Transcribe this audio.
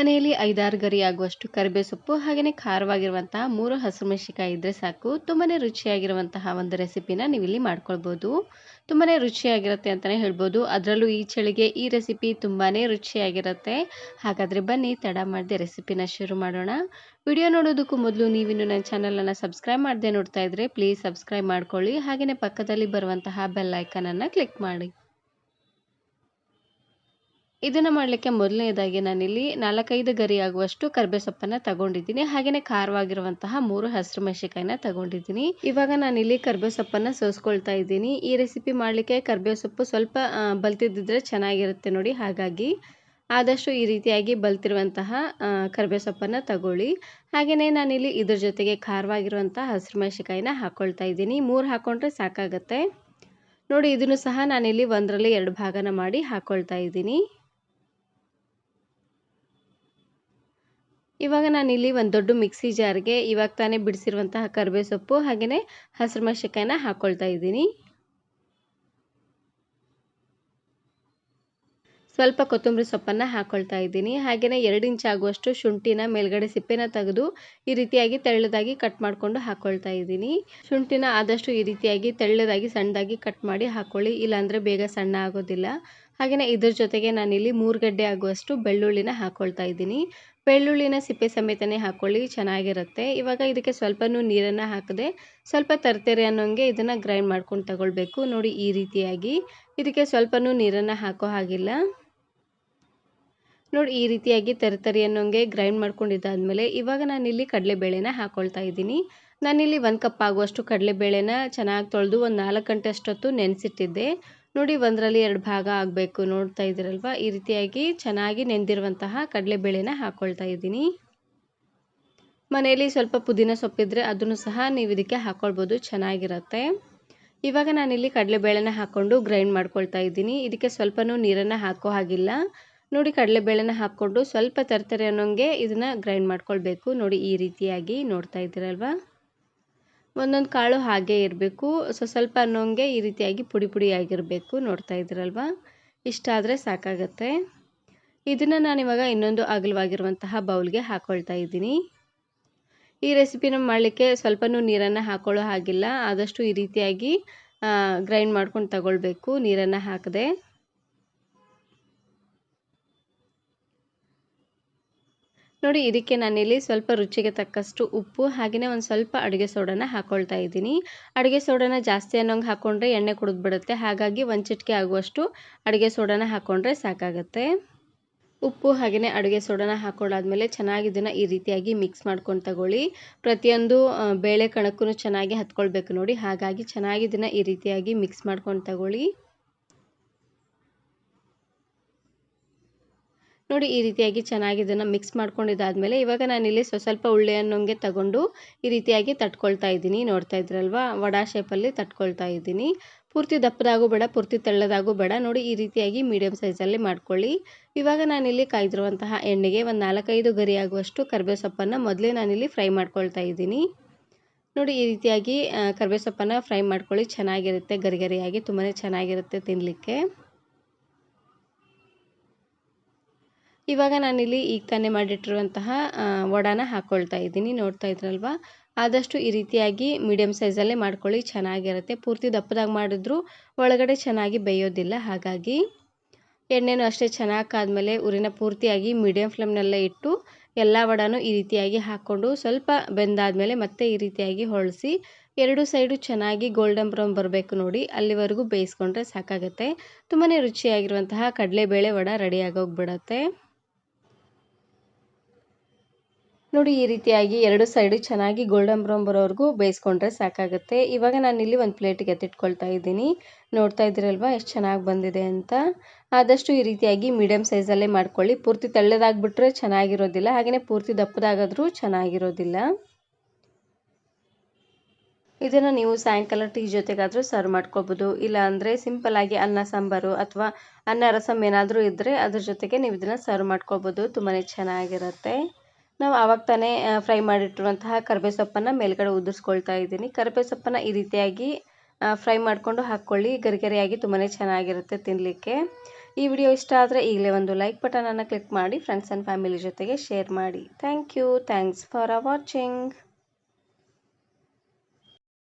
ಮನೆಯಲ್ಲಿ ಐದಾರು ಗರಿ ಆಗುವಷ್ಟು ಕರಿಬೇ ಸೊಪ್ಪು ಹಾಗೆಯೇ ಖಾರವಾಗಿರುವಂತಹ ಮೂರು ಹಸಿರು ಮೆಣಸಿಕಾಯಿ ಇದ್ದರೆ ಸಾಕು. ತುಂಬಾ ರುಚಿಯಾಗಿರುವಂತಹ ಒಂದು ರೆಸಿಪಿನ ನೀವು ಇಲ್ಲಿ ಮಾಡ್ಕೊಳ್ಬೋದು. ತುಂಬಾ ರುಚಿಯಾಗಿರುತ್ತೆ ಅಂತಲೇ ಹೇಳ್ಬೋದು. ಅದರಲ್ಲೂ ಈ ಚಳಿಗೆ ಈ ರೆಸಿಪಿ ತುಂಬಾ ರುಚಿಯಾಗಿರುತ್ತೆ. ಹಾಗಾದರೆ ಬನ್ನಿ, ತಡ ಮಾಡದೆ ರೆಸಿಪಿನ ಶುರು ಮಾಡೋಣ. ವಿಡಿಯೋ ನೋಡೋದಕ್ಕೂ ಮೊದಲು ನೀವಿನ್ನು ನನ್ನ ಚಾನಲನ್ನು ಸಬ್ಸ್ಕ್ರೈಬ್ ಮಾಡದೆ ನೋಡ್ತಾ ಇದ್ದರೆ ಪ್ಲೀಸ್ ಸಬ್ಸ್ಕ್ರೈಬ್ ಮಾಡ್ಕೊಳ್ಳಿ. ಹಾಗೆಯೇ ಪಕ್ಕದಲ್ಲಿ ಬರುವಂತಹ ಬೆಲ್ ಐಕನನ್ನು ಕ್ಲಿಕ್ ಮಾಡಿ. ಇದನ್ನು ಮಾಡಲಿಕ್ಕೆ ಮೊದಲನೇದಾಗಿ ನಾನಿಲ್ಲಿ ನಾಲ್ಕೈದು ಗರಿ ಆಗುವಷ್ಟು ಕರ್ಬೆ ಸೊಪ್ಪನ್ನು ತಗೊಂಡಿದ್ದೀನಿ. ಹಾಗೆಯೇ ಖಾರವಾಗಿರುವಂತಹ ಮೂರು ಹಸಿರು ಮೆಣಸಿಕಾಯಿನ ತಗೊಂಡಿದ್ದೀನಿ. ಇವಾಗ ನಾನಿಲ್ಲಿ ಕರ್ಬೆ ಸೊಪ್ಪನ್ನು ಸೋಸ್ಕೊಳ್ತಾ ಇದ್ದೀನಿ. ಈ ರೆಸಿಪಿ ಮಾಡಲಿಕ್ಕೆ ಕರ್ಬೇವು ಸೊಪ್ಪು ಸ್ವಲ್ಪ ಬಲ್ತಿದ್ದಿದ್ರೆ ಚೆನ್ನಾಗಿರುತ್ತೆ ನೋಡಿ. ಹಾಗಾಗಿ ಆದಷ್ಟು ಈ ರೀತಿಯಾಗಿ ಬಲ್ತಿರುವಂತಹ ಕರ್ಬೆ ಸೊಪ್ಪನ್ನು ತಗೊಳ್ಳಿ. ಹಾಗೆಯೇ ನಾನಿಲ್ಲಿ ಇದ್ರ ಜೊತೆಗೆ ಖಾರವಾಗಿರುವಂತಹ ಹಸಿರು ಮೆಣಸಿಕಾಯಿನ ಹಾಕ್ಕೊಳ್ತಾ ಇದ್ದೀನಿ. ಮೂರು ಹಾಕ್ಕೊಂಡ್ರೆ ಸಾಕಾಗತ್ತೆ. ನೋಡಿ, ಇದನ್ನು ಸಹ ನಾನಿಲ್ಲಿ ಒಂದರಲ್ಲಿ ಎರಡು ಭಾಗನ ಮಾಡಿ ಹಾಕ್ಕೊಳ್ತಾ ಇದ್ದೀನಿ. ಇವಾಗ ನಾನಿಲ್ಲಿ ಒಂದು ದೊಡ್ಡ ಮಿಕ್ಸಿ ಜಾರ್ಗೆ ಇವಾಗ ತಾನೇ ಬಿಡಿಸಿರುವಂತಹ ಕರಿಬೇವು ಸೊಪ್ಪು ಹಾಗೆಯೇ ಹಸಿರು ಮೆಣಸಿಕಾಯಿನ ಹಾಕ್ಕೊಳ್ತಾ ಇದ್ದೀನಿ. ಸ್ವಲ್ಪ ಕೊತ್ತಂಬರಿ ಸೊಪ್ಪನ್ನು ಹಾಕ್ಕೊಳ್ತಾ ಇದ್ದೀನಿ. ಹಾಗೆಯೇ ಎರಡು ಇಂಚ್ ಆಗುವಷ್ಟು ಶುಂಠಿನ ಮೇಲ್ಗಡೆ ಸಿಪ್ಪೆನ ತೆಗೆದು ಈ ರೀತಿಯಾಗಿ ತೆಳ್ಳದಾಗಿ ಕಟ್ ಮಾಡಿಕೊಂಡು ಹಾಕ್ಕೊಳ್ತಾ ಇದ್ದೀನಿ. ಶುಂಠಿನ ಆದಷ್ಟು ಈ ರೀತಿಯಾಗಿ ತೆಳ್ಳದಾಗಿ ಸಣ್ಣದಾಗಿ ಕಟ್ ಮಾಡಿ ಹಾಕ್ಕೊಳ್ಳಿ ಇಲ್ಲಾಂದರೆ ಬೇಗ ಸಣ್ಣ ಆಗೋದಿಲ್ಲ. ಹಾಗೆಯೇ ಇದ್ರ ಜೊತೆಗೆ ನಾನಿಲ್ಲಿ ಮೂರು ಗಡ್ಡೆ ಆಗುವಷ್ಟು ಬೆಳ್ಳುಳ್ಳಿನ ಹಾಕ್ಕೊಳ್ತಾ ಇದ್ದೀನಿ. ಬೆಳ್ಳುಳ್ಳಿನ ಸಿಪ್ಪೆ ಸಮೇತನೇ ಹಾಕ್ಕೊಳ್ಳಿ ಚೆನ್ನಾಗಿರುತ್ತೆ. ಇವಾಗ ಇದಕ್ಕೆ ಸ್ವಲ್ಪನೂ ನೀರನ್ನು ಹಾಕದೆ ಸ್ವಲ್ಪ ತರ್ತೇರಿ ಅನ್ನೋಂಗೆ ಇದನ್ನು ಗ್ರೈಂಡ್ ಮಾಡ್ಕೊಂಡು ತಗೊಳ್ಬೇಕು. ನೋಡಿ ಈ ರೀತಿಯಾಗಿ ಇದಕ್ಕೆ ಸ್ವಲ್ಪನೂ ನೀರನ್ನು ಹಾಕೋ ಹಾಗಿಲ್ಲ. ನೋಡಿ ಈ ರೀತಿಯಾಗಿ ತರ್ತರಿ ಅನ್ನೋಂಗೆ ಗ್ರೈಂಡ್ ಮಾಡ್ಕೊಂಡಿದ್ದಾದಮೇಲೆ ಇವಾಗ ನಾನಿಲ್ಲಿ ಕಡಲೆಬೇಳೆನ ಹಾಕ್ಕೊಳ್ತಾ ಇದ್ದೀನಿ. ನಾನಿಲ್ಲಿ ಒಂದು ಕಪ್ ಆಗುವಷ್ಟು ಕಡಲೆಬೇಳೆನ ಚೆನ್ನಾಗಿ ತೊಳೆದು ಒಂದು ನಾಲ್ಕು ಗಂಟೆ ಅಷ್ಟೊತ್ತು ನೆನೆಸಿಟ್ಟಿದ್ದೆ. ನೋಡಿ ಒಂದರಲ್ಲಿ ಎರಡು ಭಾಗ ಆಗಬೇಕು. ನೋಡ್ತಾ ಇದ್ದೀರಲ್ವ? ಈ ರೀತಿಯಾಗಿ ಚೆನ್ನಾಗಿ ನೆಂದಿರುವಂತಹ ಕಡಲೆಬೇಳೆನ ಹಾಕ್ಕೊಳ್ತಾ ಇದ್ದೀನಿ. ಮನೆಯಲ್ಲಿ ಸ್ವಲ್ಪ ಪುದೀನ ಸೊಪ್ಪಿದ್ರೆ ಅದನ್ನು ಸಹ ನೀವು ಇದಕ್ಕೆ ಹಾಕ್ಕೊಳ್ಬೋದು ಚೆನ್ನಾಗಿರುತ್ತೆ. ಇವಾಗ ನಾನಿಲ್ಲಿ ಕಡಲೆಬೇಳೆನ ಹಾಕ್ಕೊಂಡು ಗ್ರೈಂಡ್ ಮಾಡ್ಕೊಳ್ತಾ ಇದ್ದೀನಿ. ಇದಕ್ಕೆ ಸ್ವಲ್ಪನೂ ನೀರನ್ನು ಹಾಕೋ ಹಾಗಿಲ್ಲ. ನೋಡಿ ಕಡಲೆಬೇಳೆನ ಹಾಕ್ಕೊಂಡು ಸ್ವಲ್ಪ ತರ್ತರೆ ಅನ್ನೋಂಗೆ ಇದನ್ನು ಗ್ರೈಂಡ್ ಮಾಡ್ಕೊಳ್ಬೇಕು. ನೋಡಿ ಈ ರೀತಿಯಾಗಿ ನೋಡ್ತಾ ಇದ್ದೀರಲ್ವ? ಒಂದೊಂದು ಕಾಳು ಹಾಗೆ ಇರಬೇಕು. ಸೊ, ಸ್ವಲ್ಪ ಅನ್ನೋಂಗೆ ಈ ರೀತಿಯಾಗಿ ಪುಡಿ ಪುಡಿಯಾಗಿರಬೇಕು ನೋಡ್ತಾ ಇದ್ದೀರಲ್ವ ಇಷ್ಟ ಆದರೆ ಸಾಕಾಗತ್ತೆ. ಇದನ್ನು ನಾನಿವಾಗ ಇನ್ನೊಂದು ಅಗಲವಾಗಿರುವಂತಹ ಬೌಲ್ಗೆ ಹಾಕ್ಕೊಳ್ತಾ ಇದ್ದೀನಿ. ಈ ರೆಸಿಪಿನ ಮಾಡಲಿಕ್ಕೆ ಸ್ವಲ್ಪನೂ ನೀರನ್ನು ಹಾಕೊಳ್ಳೋ ಹಾಗಿಲ್ಲ. ಆದಷ್ಟು ಈ ರೀತಿಯಾಗಿ ಗ್ರೈಂಡ್ ಮಾಡ್ಕೊಂಡು ತಗೊಳ್ಬೇಕು ನೀರನ್ನು ಹಾಕದೆ. ನೋಡಿ, ಇದಕ್ಕೆ ನಾನಿಲ್ಲಿ ಸ್ವಲ್ಪ ರುಚಿಗೆ ತಕ್ಕಷ್ಟು ಉಪ್ಪು ಹಾಗೆಯೇ ಒಂದು ಸ್ವಲ್ಪ ಅಡುಗೆ ಸೋಡಾನ ಹಾಕ್ಕೊಳ್ತಾ ಇದ್ದೀನಿ. ಅಡುಗೆ ಸೋಡಾನ ಜಾಸ್ತಿ ಅನ್ನೋಂಗೆ ಹಾಕ್ಕೊಂಡ್ರೆ ಎಣ್ಣೆ ಕುಡಿದ್ಬಿಡುತ್ತೆ. ಹಾಗಾಗಿ ಒಂದು ಚಿಟಿಕೆ ಆಗುವಷ್ಟು ಅಡುಗೆ ಸೋಡಾನ ಹಾಕ್ಕೊಂಡ್ರೆ ಸಾಕಾಗುತ್ತೆ. ಉಪ್ಪು ಹಾಗೆಯೇ ಅಡುಗೆ ಸೋಡಾನ ಹಾಕ್ಕೊಂಡಾದ್ಮೇಲೆ ಚೆನ್ನಾಗಿ ಇದನ್ನು ಈ ರೀತಿಯಾಗಿ ಮಿಕ್ಸ್ ಮಾಡ್ಕೊಂಡು ತಗೊಳ್ಳಿ. ಪ್ರತಿಯೊಂದು ಬೇಳೆ ಕಣಕ್ಕೂ ಚೆನ್ನಾಗಿ ಹತ್ಕೊಳ್ಬೇಕು ನೋಡಿ. ಹಾಗಾಗಿ ಚೆನ್ನಾಗಿ ಇದನ್ನು ಈ ರೀತಿಯಾಗಿ ಮಿಕ್ಸ್ ಮಾಡ್ಕೊಂಡು ತಗೊಳ್ಳಿ. ನೋಡಿ ಈ ರೀತಿಯಾಗಿ ಚೆನ್ನಾಗಿ ಇದನ್ನು ಮಿಕ್ಸ್ ಮಾಡ್ಕೊಂಡಿದ್ದಾದಮೇಲೆ ಇವಾಗ ನಾನಿಲ್ಲಿ ಸ್ವ ಸ್ವಲ್ಪ ಉಳ್ಳೆ ಅನ್ನೋಂಗೆ ತಗೊಂಡು ಈ ರೀತಿಯಾಗಿ ತಟ್ಕೊಳ್ತಾ ಇದ್ದೀನಿ. ನೋಡ್ತಾ ಇದ್ರಲ್ವಾ? ವಡಾ ಶೇಪಲ್ಲಿ ತಟ್ಕೊಳ್ತಾ ಇದ್ದೀನಿ. ಪೂರ್ತಿ ದಪ್ಪದಾಗೂ ಬೇಡ, ಪೂರ್ತಿ ತೆಳ್ಳದಾಗೂ ಬೇಡ. ನೋಡಿ ಈ ರೀತಿಯಾಗಿ ಮೀಡಿಯಮ್ ಸೈಜಲ್ಲಿ ಮಾಡ್ಕೊಳ್ಳಿ. ಇವಾಗ ನಾನಿಲ್ಲಿ ಕಾಯ್ದಿರುವಂತಹ ಎಣ್ಣೆಗೆ ಒಂದು ನಾಲ್ಕೈದು ಗರಿ ಆಗುವಷ್ಟು ಕರಿಬೇವು ಸೊಪ್ಪನ್ನು ಮೊದಲೇ ನಾನಿಲ್ಲಿ ಫ್ರೈ ಮಾಡ್ಕೊಳ್ತಾ ಇದ್ದೀನಿ. ನೋಡಿ ಈ ರೀತಿಯಾಗಿ ಕರಿಬೇವು ಸೊಪ್ಪನ್ನು ಫ್ರೈ ಮಾಡ್ಕೊಳ್ಳಿ. ಚೆನ್ನಾಗಿರುತ್ತೆ ಗರಿಗರಿಯಾಗಿ ತುಂಬಾ ಚೆನ್ನಾಗಿರುತ್ತೆ ತಿನ್ನಲಿಕ್ಕೆ ಇವಾಗ ನಾನಿಲ್ಲಿ ಈಗ ತಾನೇ ಮಾಡಿಟ್ಟಿರುವಂತಹ ವಡಾನ ಹಾಕ್ಕೊಳ್ತಾ ಇದ್ದೀನಿ. ನೋಡ್ತಾ ಇದ್ರಲ್ವ? ಆದಷ್ಟು ಈ ರೀತಿಯಾಗಿ ಮೀಡಿಯಮ್ ಸೈಜಲ್ಲೇ ಮಾಡ್ಕೊಳ್ಳಿ, ಚೆನ್ನಾಗಿರುತ್ತೆ. ಪೂರ್ತಿ ದಪ್ಪದಾಗಿ ಮಾಡಿದ್ರು ಒಳಗಡೆ ಚೆನ್ನಾಗಿ ಬೇಯೋದಿಲ್ಲ. ಹಾಗಾಗಿ ಎಣ್ಣೆನೂ ಅಷ್ಟೇ ಚೆನ್ನಾಗಿ ಕಾದ್ಮೇಲೆ ಉರಿನ ಪೂರ್ತಿಯಾಗಿ ಮೀಡಿಯಮ್ ಫ್ಲೇಮ್ನೆಲ್ಲ ಇಟ್ಟು ಎಲ್ಲ ವಡಾನು ಈ ರೀತಿಯಾಗಿ ಹಾಕ್ಕೊಂಡು ಸ್ವಲ್ಪ ಬೆಂದಾದಮೇಲೆ ಮತ್ತೆ ಈ ರೀತಿಯಾಗಿ ಹೊಳಿಸಿ, ಎರಡು ಸೈಡು ಚೆನ್ನಾಗಿ ಗೋಲ್ಡನ್ ಬ್ರೌನ್ ಬರಬೇಕು ನೋಡಿ, ಅಲ್ಲಿವರೆಗೂ ಬೇಯಿಸ್ಕೊಂಡ್ರೆ ಸಾಕಾಗುತ್ತೆ. ತುಂಬಾ ರುಚಿಯಾಗಿರುವಂತಹ ಕಡಲೆಬೇಳೆ ವಡ ರೆಡಿ ಆಗೋಗ್ಬಿಡತ್ತೆ. ನೋಡಿ, ಈ ರೀತಿಯಾಗಿ ಎರಡು ಸೈಡು ಚೆನ್ನಾಗಿ ಗೋಲ್ಡನ್ ಬ್ರೌನ್ ಬರೋವರೆಗೂ ಬೇಯಿಸ್ಕೊಂಡ್ರೆ ಸಾಕಾಗುತ್ತೆ. ಇವಾಗ ನಾನಿಲ್ಲಿ ಒಂದು ಪ್ಲೇಟಿಗೆ ಎತ್ತಿಟ್ಕೊಳ್ತಾ ಇದ್ದೀನಿ. ನೋಡ್ತಾ ಇದ್ದೀರಲ್ವ, ಎಷ್ಟು ಚೆನ್ನಾಗಿ ಬಂದಿದೆ ಅಂತ. ಆದಷ್ಟು ಈ ರೀತಿಯಾಗಿ ಮೀಡಿಯಮ್ ಸೈಜಲ್ಲೇ ಮಾಡ್ಕೊಳ್ಳಿ. ಪೂರ್ತಿ ತೆಳ್ಳದಾಗ್ಬಿಟ್ರೆ ಚೆನ್ನಾಗಿರೋದಿಲ್ಲ ಹಾಗೆಯೇ ಪೂರ್ತಿ ದಪ್ಪದಾಗಾದರೂ ಚೆನ್ನಾಗಿರೋದಿಲ್ಲ. ಇದನ್ನು ನೀವು ಸಾಯಂಕಾಲ ಟೀ ಜೊತೆಗಾದರೂ ಸರ್ವ್ ಮಾಡ್ಕೋಬೋದು. ಇಲ್ಲ ಅಂದರೆ ಸಿಂಪಲ್ಲಾಗಿ ಅನ್ನ ಸಾಂಬಾರು ಅಥವಾ ಅನ್ನ ರಸಮ್ ಏನಾದರೂ ಇದ್ದರೆ ಅದ್ರ ಜೊತೆಗೆ ನೀವು ಇದನ್ನು ಸರ್ವ್ ಮಾಡ್ಕೋಬೋದು. ತುಂಬಾ ಚೆನ್ನಾಗಿರುತ್ತೆ. ನಾವು ಆವಾಗ ತಾನೇ ಫ್ರೈ ಮಾಡಿಟ್ಟಿರುವಂತಹ ಕರಿಬೇವು ಸೊಪ್ಪನ್ನು ಮೇಲ್ಗಡೆ ಉದುರಿಸ್ಕೊಳ್ತಾ ಇದ್ದೀನಿ. ಕರಿಬೇವು ಸೊಪ್ಪನ್ನು ಈ ರೀತಿಯಾಗಿ ಫ್ರೈ ಮಾಡಿಕೊಂಡು ಹಾಕ್ಕೊಳ್ಳಿ. ಗರಿಗರಿಯಾಗಿ ತುಂಬಾ ಚೆನ್ನಾಗಿರುತ್ತೆ ತಿನ್ನಲಿಕ್ಕೆ ಈ ವಿಡಿಯೋ ಇಷ್ಟ ಆದರೆ ಈಗಲೇ ಒಂದು ಲೈಕ್ ಬಟನನ್ನು ಕ್ಲಿಕ್ ಮಾಡಿ, ಫ್ರೆಂಡ್ಸ್ ಆ್ಯಂಡ್ ಫ್ಯಾಮಿಲಿ ಜೊತೆಗೆ ಶೇರ್ ಮಾಡಿ. Thank you. Thanks for watching.